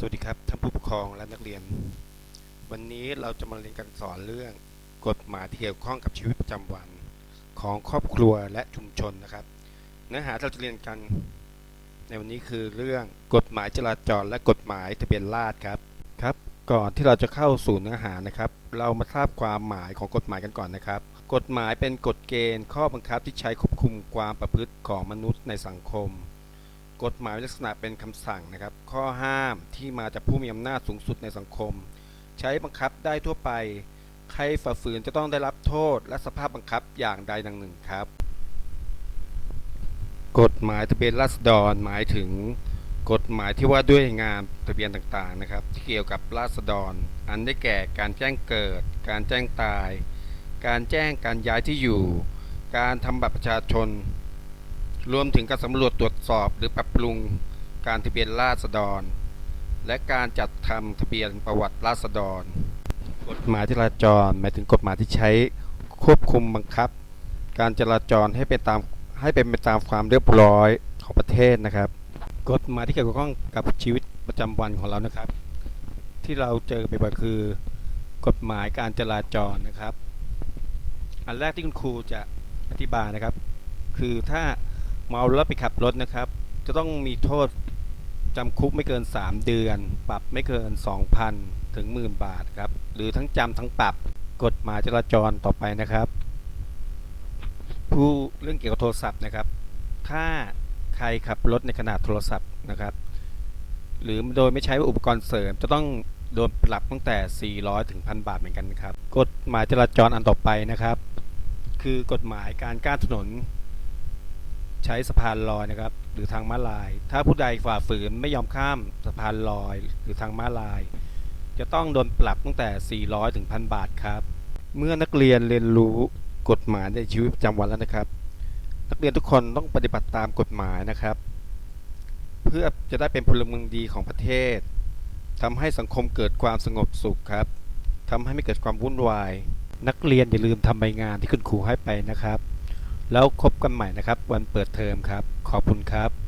สวัสดีครับท่านผู้ปกครองและนักเรียน วันนี้เราจะมาเรียนการสอนเรื่องกฎหมายที่เกี่ยวข้องกับชีวิตประจำวันของครอบครัวและชุมชนนะครับ เนื้อหาที่เราจะเรียนกันในวันนี้คือเรื่องกฎหมายจราจรและกฎหมายทะเบียนราษฎรครับครับ ก่อนที่เราจะเข้าสู่เนื้อหานะครับ เรามาทราบความหมายของกฎหมายกันก่อนนะครับ กฎหมายเป็นกฎเกณฑ์ข้อบังคับที่ใช้ควบคุมความประพฤติของมนุษย์ในสังคม กฎหมายลักษณะเป็นคำสั่งนะครับ ข้อห้ามที่มาจากผู้มีอำนาจสูงสุดในสังคม ใช้บังคับได้ทั่วไป ใครฝ่าฝืนจะต้องได้รับโทษ และสภาพบังคับอย่างใดดังหนึ่งครับ กฎหมายทะเบียนราษฎรหมายถึง กฎหมายที่ว่าด้วยงานทะเบียนต่างๆนะครับ ที่เกี่ยวกับราษฎร อันได้แก่การแจ้งเกิด การแจ้งตาย การแจ้งการย้ายที่อยู่ การทำบัตรประชาชน รวมถึงการสำรวจตรวจสอบหรือปรับปรุงการทะเบียนราษฎร และการจัดทำทะเบียนประวัติราษฎร กฎหมายจราจรหมายถึงกฎหมายที่ใช้ควบคุมบังคับ การจราจรให้เป็นตามให้เป็นไปตามความเรียบร้อยของประเทศนะครับ กฎหมายที่เกี่ยวข้องกับชีวิตประจำวันของเรานะครับ ที่เราเจอไปบ่อยคือ กฎหมายการจราจรนะครับ อันแรกที่คุณครูจะอธิบายนะครับ คือถ้า เมาแล้วไปขับรถนะครับ จะต้องมีโทษจำคุกไม่เกิน 3 เดือน ปรับไม่เกิน 2,000 ถึงหมื่นบาทครับ หรือทั้งจำทั้งปรับกฎหมายจราจรต่อไปนะครับ ผู้เรื่องเกี่ยวกับโทรศัพท์นะครับ ถ้าใครขับรถในขณะโทรศัพท์นะครับ หรือโดยไม่ใช้อุปกรณ์เสริม จะต้องโดนปรับตั้งแต่ 400 ถึง 1,000 บาทเหมือนกันครับ กฎหมายจราจรอันต่อไปนะครับ คือกฎหมายการก้านถนน ใช้สะพานลอยนะครับ หรือทางม้าลาย ถ้าผู้ใดฝ่าฝืนไม่ยอมข้ามสะพานลอย หรือทางม้าลาย จะต้องโดนปรับตั้งแต่ 400ถึง1,000บาทครับ เมื่อนักเรียนเรียนรู้กฎหมายในชีวิตประจำวันแล้วนะครับ นักเรียนทุกคนต้องปฏิบัติตามกฎหมายนะครับ เพื่อจะได้เป็นพลเมืองดีของประเทศทำให้สังคมเกิดความสงบสุขครับทำให้ไม่เกิดความวุ่นวาย นักเรียนอย่าลืมทำใบงานที่คุณครูให้ไปนะครับ แล้วคบกันใหม่นะครับ วันเปิดเทอมครับ ขอบคุณครับ